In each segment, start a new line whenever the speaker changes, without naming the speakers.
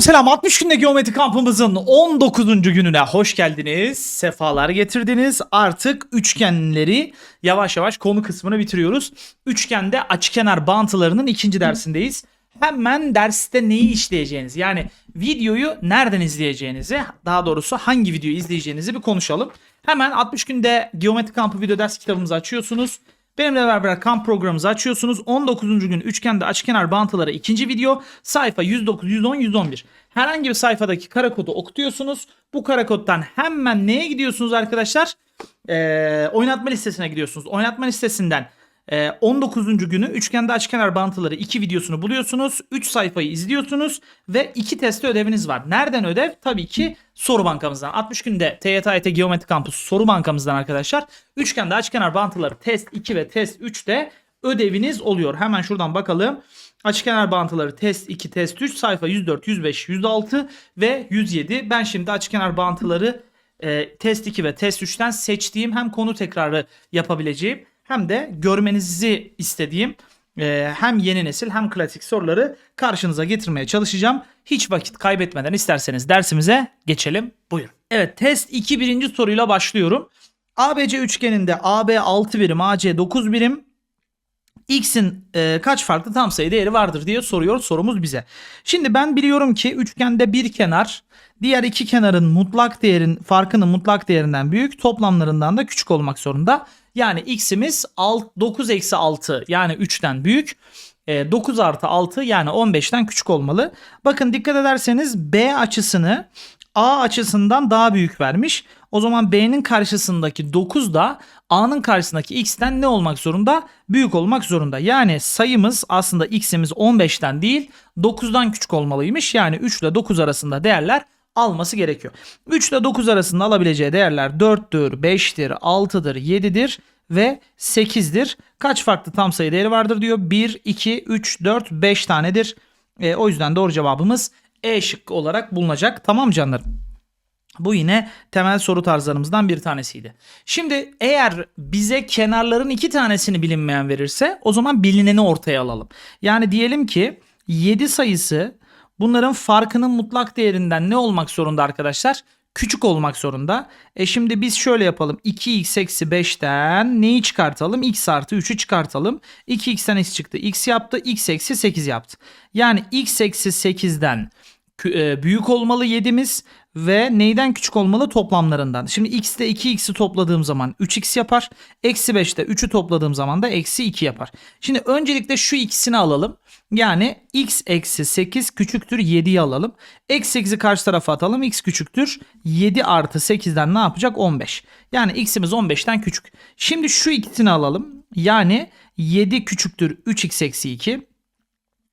Dostlarım selam 60 günde geometri kampımızın 19. gününe hoş geldiniz. Sefalar getirdiniz. Artık üçgenleri yavaş yavaş konu kısmını bitiriyoruz. Üçgende açıkenar bağıntılarının ikinci dersindeyiz. Hemen derste neyi işleyeceğiniz yani videoyu nereden izleyeceğinizi daha doğrusu hangi videoyu izleyeceğinizi bir konuşalım. Hemen 60 günde geometri kampı video ders kitabımızı açıyorsunuz. Benimle beraber kamp programımızı açıyorsunuz. 19. gün üçgende açıkenar bağıntıları ikinci video. Sayfa 109, 110, 111. Herhangi bir sayfadaki kara kodu okutuyorsunuz. Bu kara koddan hemen neye gidiyorsunuz arkadaşlar? Ee, oynatma listesine gidiyorsunuz. Oynatma listesinden e, 19. günü üçgende açıkenar bağıntıları 2 videosunu buluyorsunuz. 3 sayfayı izliyorsunuz ve 2 testi ödeviniz var. Nereden ödev? Tabii ki soru bankamızdan. 60 günde TYT Geometri Kampüs soru bankamızdan arkadaşlar. Üçgende açıkenar bağıntıları test 2 ve test 3'te ödeviniz oluyor. Hemen şuradan bakalım. Açıkenar bağıntıları test 2, test 3 sayfa 104, 105, 106 ve 107. Ben şimdi açıkenar bağıntıları e, test 2 ve test 3'ten seçtiğim hem konu tekrarı yapabileceğim hem de görmenizi istediğim e, hem yeni nesil hem klasik soruları karşınıza getirmeye çalışacağım. Hiç vakit kaybetmeden isterseniz dersimize geçelim. Buyurun. Evet test 2 birinci soruyla başlıyorum. ABC üçgeninde AB 6 birim, AC 9 birim, X'in e, kaç farklı tam sayı değeri vardır diye soruyor sorumuz bize. Şimdi ben biliyorum ki üçgende bir kenar diğer iki kenarın mutlak değerin farkının mutlak değerinden büyük toplamlarından da küçük olmak zorunda. Yani x'imiz 9 eksi 6 yani 3'ten büyük. 9 artı 6 yani 15'ten küçük olmalı. Bakın dikkat ederseniz B açısını A açısından daha büyük vermiş. O zaman B'nin karşısındaki 9 da A'nın karşısındaki X'ten ne olmak zorunda? Büyük olmak zorunda. Yani sayımız aslında X'imiz 15'ten değil 9'dan küçük olmalıymış. Yani 3 ile 9 arasında değerler alması gerekiyor. 3 ile 9 arasında alabileceği değerler 4'tür, 5'tir, 6'dır, 7'dir ve 8'dir. Kaç farklı tam sayı değeri vardır diyor. 1, 2, 3, 4, 5 tanedir. E, o yüzden doğru cevabımız E şıkkı olarak bulunacak. Tamam canlarım. Bu yine temel soru tarzlarımızdan bir tanesiydi. Şimdi eğer bize kenarların iki tanesini bilinmeyen verirse o zaman bilineni ortaya alalım. Yani diyelim ki 7 sayısı bunların farkının mutlak değerinden ne olmak zorunda arkadaşlar? Küçük olmak zorunda. E şimdi biz şöyle yapalım. 2x eksi 5'ten neyi çıkartalım? x artı 3'ü çıkartalım. 2x'ten x çıktı. x yaptı. x eksi 8 yaptı. Yani x eksi 8'den e, büyük olmalı 7'miz ve neyden küçük olmalı toplamlarından. Şimdi x'te 2x'i topladığım zaman 3x yapar. Eksi 5'te 3'ü topladığım zaman da eksi 2 yapar. Şimdi öncelikle şu ikisini alalım. Yani x eksi 8 küçüktür 7'yi alalım. Eksi 8'i karşı tarafa atalım. x küçüktür 7 artı 8'den ne yapacak? 15. Yani x'imiz 15'ten küçük. Şimdi şu ikisini alalım. Yani 7 küçüktür 3x eksi 2.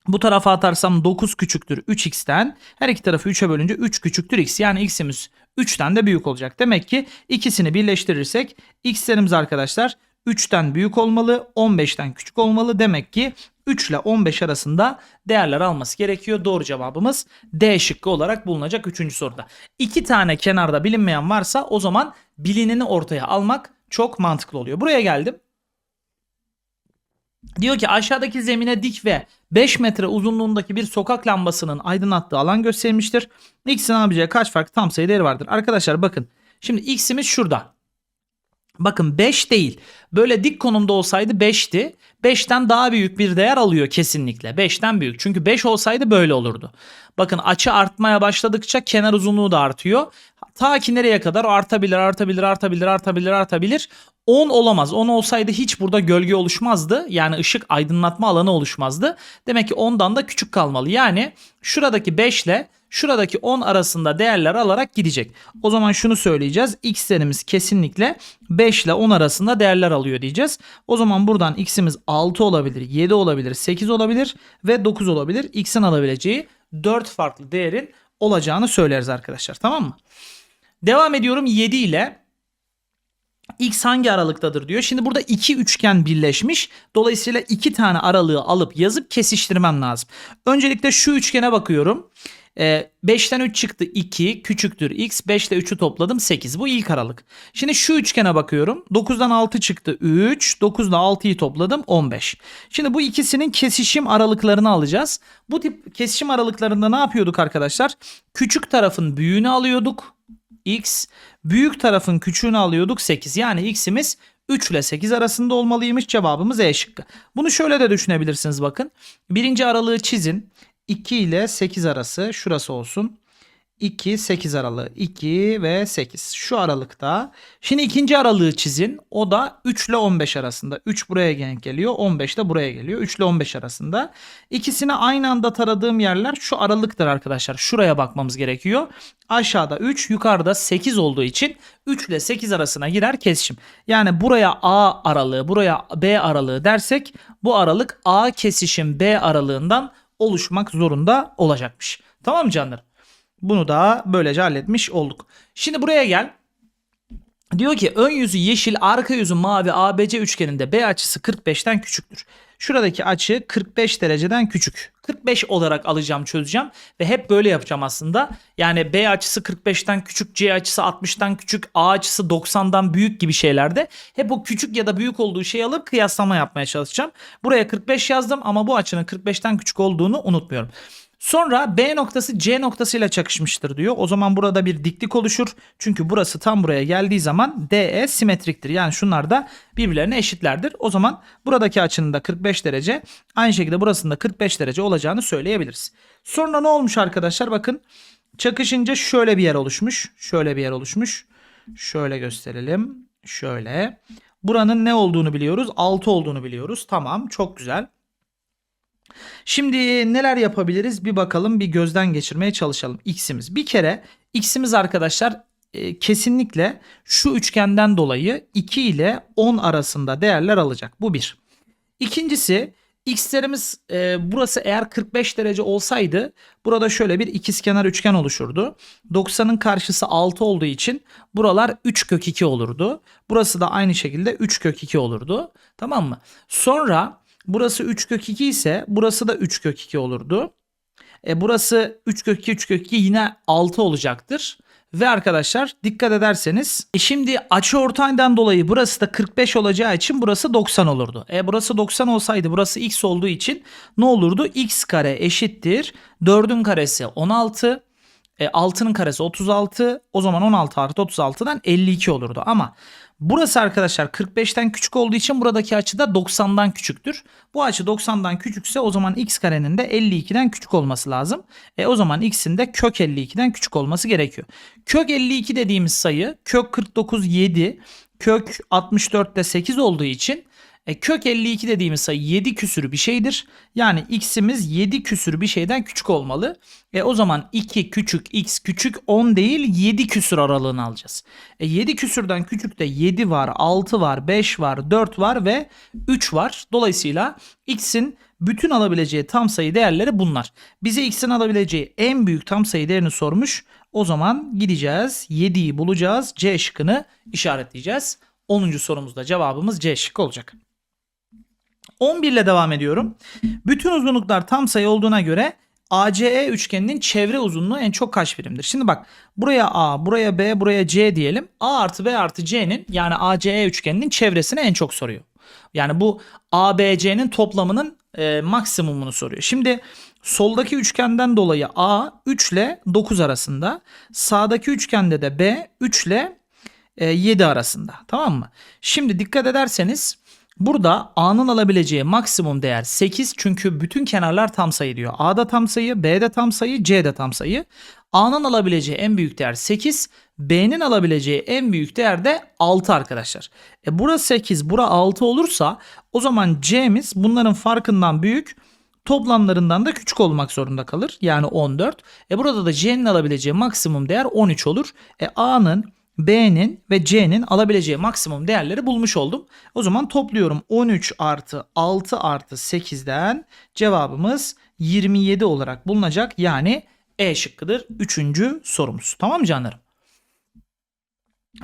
Bu tarafa atarsam 9 küçüktür 3x'ten. Her iki tarafı 3'e bölünce 3 küçüktür x. Yani x'imiz 3'ten de büyük olacak. Demek ki ikisini birleştirirsek x'lerimiz arkadaşlar 3'ten büyük olmalı, 15'ten küçük olmalı. Demek ki 3 ile 15 arasında değerler alması gerekiyor. Doğru cevabımız D şıkkı olarak bulunacak 3. soruda. 2 tane kenarda bilinmeyen varsa o zaman bilineni ortaya almak çok mantıklı oluyor. Buraya geldim. Diyor ki aşağıdaki zemine dik ve 5 metre uzunluğundaki bir sokak lambasının aydınlattığı alan gösterilmiştir. X'in alabileceği kaç farklı tam sayı değeri vardır? Arkadaşlar bakın. Şimdi X'imiz şurada. Bakın 5 değil. Böyle dik konumda olsaydı 5'ti. 5'ten daha büyük bir değer alıyor kesinlikle. 5'ten büyük. Çünkü 5 olsaydı böyle olurdu. Bakın açı artmaya başladıkça kenar uzunluğu da artıyor. Ta ki nereye kadar artabilir, artabilir, artabilir, artabilir, artabilir. 10 olamaz. 10 olsaydı hiç burada gölge oluşmazdı. Yani ışık aydınlatma alanı oluşmazdı. Demek ki 10'dan da küçük kalmalı. Yani şuradaki 5 ile şuradaki 10 arasında değerler alarak gidecek. O zaman şunu söyleyeceğiz. X'lerimiz kesinlikle 5 ile 10 arasında değerler alıyor diyeceğiz. O zaman buradan X'imiz 6 olabilir, 7 olabilir, 8 olabilir ve 9 olabilir. X'in alabileceği 4 farklı değerin olacağını söyleriz arkadaşlar. Tamam mı? Devam ediyorum 7 ile. X hangi aralıktadır diyor. Şimdi burada iki üçgen birleşmiş. Dolayısıyla iki tane aralığı alıp yazıp kesiştirmem lazım. Öncelikle şu üçgene bakıyorum. E, 5'ten 3 çıktı 2 küçüktür x. 5 ile 3'ü topladım 8. Bu ilk aralık. Şimdi şu üçgene bakıyorum. 9'dan 6 çıktı 3. 9 ile 6'yı topladım 15. Şimdi bu ikisinin kesişim aralıklarını alacağız. Bu tip kesişim aralıklarında ne yapıyorduk arkadaşlar? Küçük tarafın büyüğünü alıyorduk. x. Büyük tarafın küçüğünü alıyorduk 8. Yani x'imiz 3 ile 8 arasında olmalıymış. Cevabımız E şıkkı. Bunu şöyle de düşünebilirsiniz bakın. Birinci aralığı çizin. 2 ile 8 arası şurası olsun. 2, 8 aralığı. 2 ve 8. Şu aralıkta. Şimdi ikinci aralığı çizin. O da 3 ile 15 arasında. 3 buraya denk geliyor. 15 de buraya geliyor. 3 ile 15 arasında. İkisini aynı anda taradığım yerler şu aralıktır arkadaşlar. Şuraya bakmamız gerekiyor. Aşağıda 3, yukarıda 8 olduğu için 3 ile 8 arasına girer kesişim. Yani buraya A aralığı, buraya B aralığı dersek bu aralık A kesişim B aralığından oluşmak zorunda olacakmış. Tamam mı canlarım? Bunu da böylece halletmiş olduk. Şimdi buraya gel. Diyor ki ön yüzü yeşil, arka yüzü mavi ABC üçgeninde B açısı 45'ten küçüktür. Şuradaki açı 45 dereceden küçük. 45 olarak alacağım çözeceğim ve hep böyle yapacağım aslında. Yani B açısı 45'ten küçük, C açısı 60'tan küçük, A açısı 90'dan büyük gibi şeylerde hep o küçük ya da büyük olduğu şeyi alıp kıyaslama yapmaya çalışacağım. Buraya 45 yazdım ama bu açının 45'ten küçük olduğunu unutmuyorum. Sonra B noktası C noktasıyla çakışmıştır diyor. O zaman burada bir diklik oluşur. Çünkü burası tam buraya geldiği zaman DE simetriktir. Yani şunlar da birbirlerine eşitlerdir. O zaman buradaki açının da 45 derece aynı şekilde burasında 45 derece olacağını söyleyebiliriz. Sonra ne olmuş arkadaşlar? Bakın çakışınca şöyle bir yer oluşmuş. Şöyle bir yer oluşmuş. Şöyle gösterelim. Şöyle. Buranın ne olduğunu biliyoruz. 6 olduğunu biliyoruz. Tamam çok güzel. Şimdi neler yapabiliriz bir bakalım bir gözden geçirmeye çalışalım. X'imiz bir kere X'imiz arkadaşlar e, kesinlikle şu üçgenden dolayı 2 ile 10 arasında değerler alacak. Bu bir. İkincisi x'lerimiz e, burası eğer 45 derece olsaydı burada şöyle bir ikizkenar üçgen oluşurdu. 90'ın karşısı 6 olduğu için buralar 3 kök 2 olurdu. Burası da aynı şekilde 3 kök 2 olurdu. Tamam mı? Sonra Burası 3 kök 2 ise burası da 3 kök 2 olurdu. E burası 3 kök 2 3 kök 2 yine 6 olacaktır. Ve arkadaşlar dikkat ederseniz e şimdi açı ortaydan dolayı burası da 45 olacağı için burası 90 olurdu. E burası 90 olsaydı burası x olduğu için ne olurdu? x kare eşittir 4'ün karesi 16 e, 6'nın karesi 36 o zaman 16 artı 36'dan 52 olurdu ama Burası arkadaşlar 45'ten küçük olduğu için buradaki açı da 90'dan küçüktür. Bu açı 90'dan küçükse o zaman x karenin de 52'den küçük olması lazım. E o zaman x'in de kök 52'den küçük olması gerekiyor. Kök 52 dediğimiz sayı kök 49 7 kök 64 de 8 olduğu için e, kök 52 dediğimiz sayı 7 küsür bir şeydir. Yani x'imiz 7 küsür bir şeyden küçük olmalı. E, o zaman 2 küçük x küçük 10 değil 7 küsür aralığını alacağız. E, 7 küsürden küçük de 7 var, 6 var, 5 var, 4 var ve 3 var. Dolayısıyla x'in bütün alabileceği tam sayı değerleri bunlar. Bize x'in alabileceği en büyük tam sayı değerini sormuş. O zaman gideceğiz 7'yi bulacağız. C şıkkını işaretleyeceğiz. 10. sorumuzda cevabımız C şıkkı olacak. 11 ile devam ediyorum. Bütün uzunluklar tam sayı olduğuna göre ACE üçgeninin çevre uzunluğu en çok kaç birimdir? Şimdi bak buraya A, buraya B, buraya C diyelim. A artı B artı C'nin yani ACE üçgeninin çevresini en çok soruyor. Yani bu ABC'nin toplamının e, maksimumunu soruyor. Şimdi soldaki üçgenden dolayı A 3 ile 9 arasında. Sağdaki üçgende de B 3 ile e, 7 arasında. Tamam mı? Şimdi dikkat ederseniz Burada A'nın alabileceği maksimum değer 8 çünkü bütün kenarlar tam sayı diyor. A'da tam sayı, B'de tam sayı, C'de tam sayı. A'nın alabileceği en büyük değer 8, B'nin alabileceği en büyük değer de 6 arkadaşlar. E bura 8, bura 6 olursa o zaman C'miz bunların farkından büyük, toplamlarından da küçük olmak zorunda kalır. Yani 14. E burada da C'nin alabileceği maksimum değer 13 olur. E A'nın B'nin ve C'nin alabileceği maksimum değerleri bulmuş oldum. O zaman topluyorum 13 artı 6 artı 8'den cevabımız 27 olarak bulunacak. Yani E şıkkıdır. Üçüncü sorumuz. Tamam mı canlarım?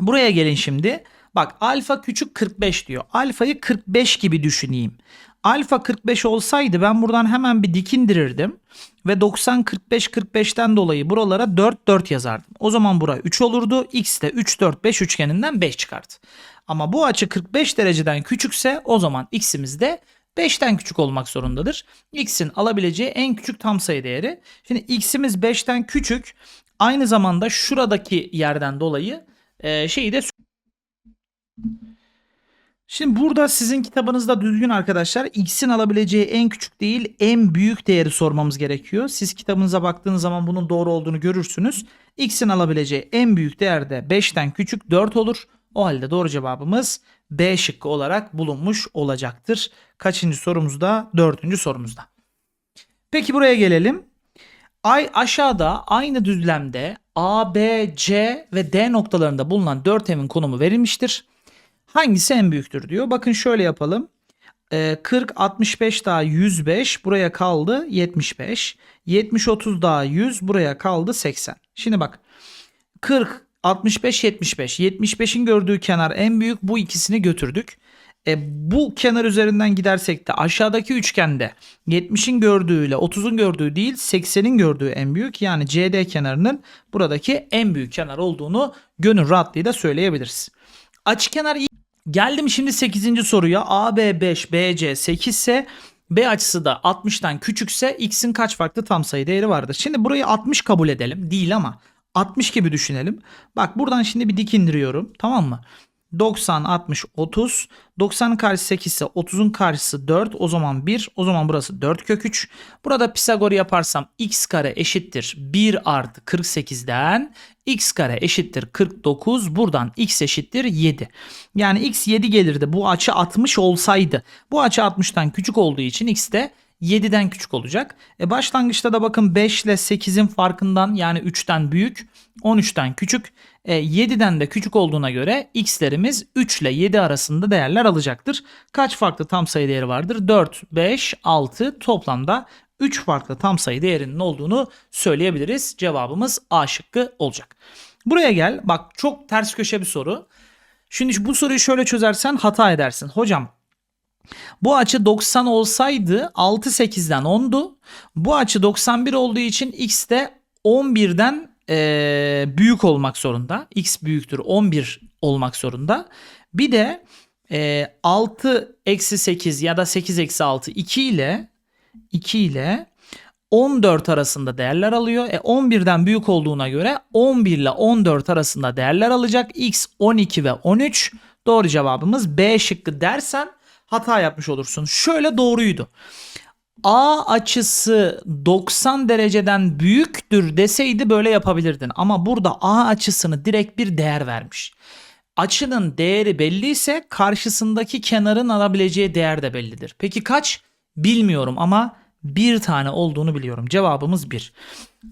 Buraya gelin şimdi. Bak alfa küçük 45 diyor. Alfayı 45 gibi düşüneyim. Alfa 45 olsaydı ben buradan hemen bir dik indirirdim. Ve 90 45 45'ten dolayı buralara 4 4 yazardım. O zaman bura 3 olurdu. X de 3 4 5 üçgeninden 5 çıkardı. Ama bu açı 45 dereceden küçükse o zaman x'imiz de 5'ten küçük olmak zorundadır. X'in alabileceği en küçük tam sayı değeri. Şimdi x'imiz 5'ten küçük. Aynı zamanda şuradaki yerden dolayı e, şeyi de Şimdi burada sizin kitabınızda düzgün arkadaşlar x'in alabileceği en küçük değil en büyük değeri sormamız gerekiyor. Siz kitabınıza baktığınız zaman bunun doğru olduğunu görürsünüz. x'in alabileceği en büyük değer de 5'ten küçük 4 olur. O halde doğru cevabımız B şıkkı olarak bulunmuş olacaktır. Kaçıncı sorumuzda? Dördüncü sorumuzda. Peki buraya gelelim. Ay aşağıda aynı düzlemde A, B, C ve D noktalarında bulunan 4 emin konumu verilmiştir. Hangisi en büyüktür diyor. Bakın şöyle yapalım. Ee, 40, 65 daha 105 buraya kaldı 75. 70, 30 daha 100 buraya kaldı 80. Şimdi bak 40, 65, 75. 75'in gördüğü kenar en büyük bu ikisini götürdük. E, bu kenar üzerinden gidersek de aşağıdaki üçgende 70'in gördüğüyle 30'un gördüğü değil 80'in gördüğü en büyük yani CD kenarının buradaki en büyük kenar olduğunu gönül rahatlığıyla söyleyebiliriz. Açıkenar Geldim şimdi 8. soruya. AB 5, BC 8 ise B açısı da 60'tan küçükse x'in kaç farklı tam sayı değeri vardır? Şimdi burayı 60 kabul edelim. Değil ama 60 gibi düşünelim. Bak buradan şimdi bir dik indiriyorum. Tamam mı? 90, 60, 30. 90'ın karşısı 8 ise 30'un karşısı 4. O zaman 1. O zaman burası 4 kök 3. Burada Pisagor yaparsam x kare eşittir 1 artı 48'den x kare eşittir 49. Buradan x eşittir 7. Yani x 7 gelirdi. Bu açı 60 olsaydı. Bu açı 60'tan küçük olduğu için x de 7'den küçük olacak. E başlangıçta da bakın 5 ile 8'in farkından yani 3'ten büyük 13'ten küçük. E, 7'den de küçük olduğuna göre x'lerimiz 3 ile 7 arasında değerler alacaktır. Kaç farklı tam sayı değeri vardır? 4, 5, 6 toplamda 3 farklı tam sayı değerinin olduğunu söyleyebiliriz. Cevabımız A şıkkı olacak. Buraya gel. Bak çok ters köşe bir soru. Şimdi bu soruyu şöyle çözersen hata edersin. Hocam bu açı 90 olsaydı 6 8'den 10'du. Bu açı 91 olduğu için x de 11'den e, büyük olmak zorunda. X büyüktür 11 olmak zorunda. Bir de e, 6 eksi 8 ya da 8 eksi 6 2 ile 2 ile 14 arasında değerler alıyor. E 11'den büyük olduğuna göre 11 ile 14 arasında değerler alacak. X 12 ve 13. Doğru cevabımız B şıkkı dersen hata yapmış olursun. Şöyle doğruydu. A açısı 90 dereceden büyüktür deseydi böyle yapabilirdin. Ama burada A açısını direkt bir değer vermiş. Açının değeri belliyse karşısındaki kenarın alabileceği değer de bellidir. Peki kaç? Bilmiyorum ama bir tane olduğunu biliyorum. Cevabımız 1.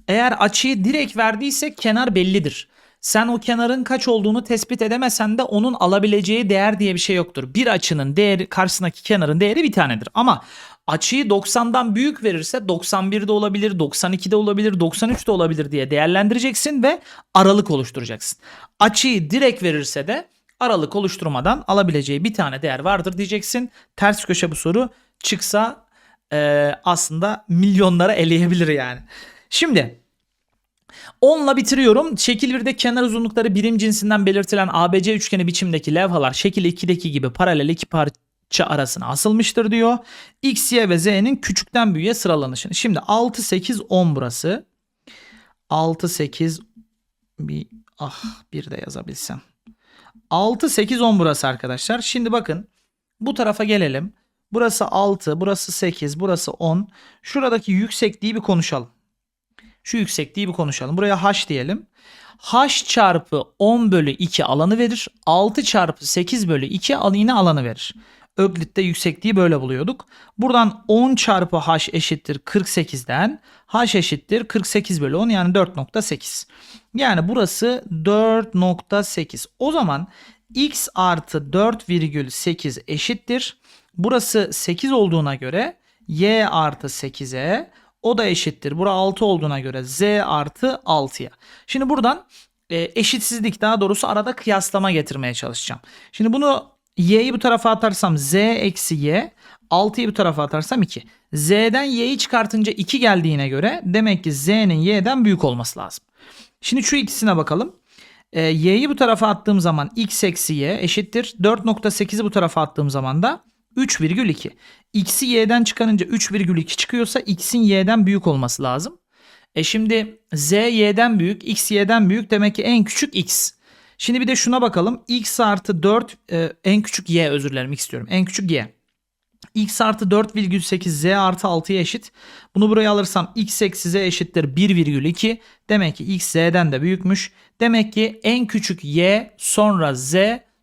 Eğer açıyı direkt verdiyse kenar bellidir. Sen o kenarın kaç olduğunu tespit edemesen de onun alabileceği değer diye bir şey yoktur. Bir açının değeri karşısındaki kenarın değeri bir tanedir. Ama açıyı 90'dan büyük verirse 91 de olabilir, 92 de olabilir, 93 de olabilir diye değerlendireceksin ve aralık oluşturacaksın. Açıyı direkt verirse de aralık oluşturmadan alabileceği bir tane değer vardır diyeceksin. Ters köşe bu soru çıksa e, aslında milyonlara eleyebilir yani. Şimdi 10'la bitiriyorum. Şekil 1'de kenar uzunlukları birim cinsinden belirtilen ABC üçgeni biçimdeki levhalar şekil 2'deki gibi paralel iki parça arasına asılmıştır diyor. X, Y ve Z'nin küçükten büyüğe sıralanışını. Şimdi 6, 8, 10 burası. 6, 8 bir ah bir de yazabilsem. 6, 8, 10 burası arkadaşlar. Şimdi bakın bu tarafa gelelim. Burası 6, burası 8, burası 10. Şuradaki yüksekliği bir konuşalım. Şu yüksekliği bir konuşalım. Buraya h diyelim. h çarpı 10 bölü 2 alanı verir. 6 çarpı 8 bölü 2 yine alanı verir. Öklit'te yüksekliği böyle buluyorduk. Buradan 10 çarpı h eşittir 48'den h eşittir 48 bölü 10 yani 4.8. Yani burası 4.8. O zaman x artı 4,8 eşittir. Burası 8 olduğuna göre y artı 8'e o da eşittir. Bura 6 olduğuna göre z artı 6'ya. Şimdi buradan e, eşitsizlik daha doğrusu arada kıyaslama getirmeye çalışacağım. Şimdi bunu y'yi bu tarafa atarsam z eksi y 6'yı bu tarafa atarsam 2. Z'den y'yi çıkartınca 2 geldiğine göre demek ki z'nin y'den büyük olması lazım. Şimdi şu ikisine bakalım. E, y'yi bu tarafa attığım zaman x eksi y eşittir. 4.8'i bu tarafa attığım zaman da 3,2. X'i y'den çıkarınca 3,2 çıkıyorsa x'in y'den büyük olması lazım. E şimdi z y'den büyük, x y'den büyük demek ki en küçük x. Şimdi bir de şuna bakalım. x artı 4 e, en küçük y özür dilerim x diyorum. En küçük y. x artı 4,8 z artı 6'ya eşit. Bunu buraya alırsam x eksi z eşittir 1,2. Demek ki x z'den de büyükmüş. Demek ki en küçük y sonra z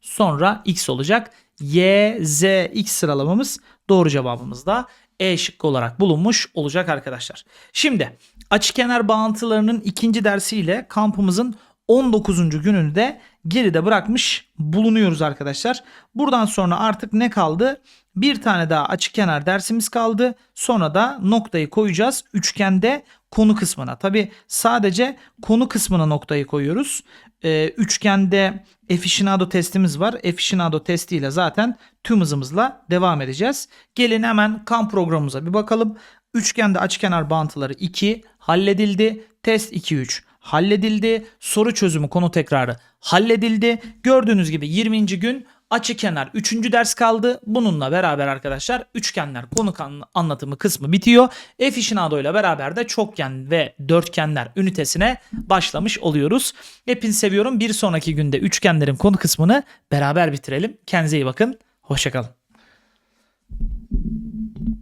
sonra x olacak. Y, Z, X sıralamamız doğru cevabımız da E şıkkı olarak bulunmuş olacak arkadaşlar. Şimdi açıkenar bağıntılarının ikinci dersiyle kampımızın 19. gününü de geride bırakmış bulunuyoruz arkadaşlar. Buradan sonra artık ne kaldı? Bir tane daha açıkenar dersimiz kaldı. Sonra da noktayı koyacağız üçgende konu kısmına. Tabi sadece konu kısmına noktayı koyuyoruz. Ee, üçgende Effichinado testimiz var. Effichinado testiyle zaten tüm hızımızla devam edeceğiz. Gelin hemen kan programımıza bir bakalım. Üçgende açıkenar bağıntıları 2 halledildi. Test 2-3 halledildi. Soru çözümü konu tekrarı halledildi. Gördüğünüz gibi 20. gün açıkenar 3. ders kaldı. Bununla beraber arkadaşlar üçgenler konu anlatımı kısmı bitiyor. Effichinado ile beraber de çokgen ve dörtgenler ünitesine başlamış oluyoruz. Hepinizi seviyorum. Bir sonraki günde üçgenlerin konu kısmını beraber bitirelim. Kendinize iyi bakın. Hoşçakalın.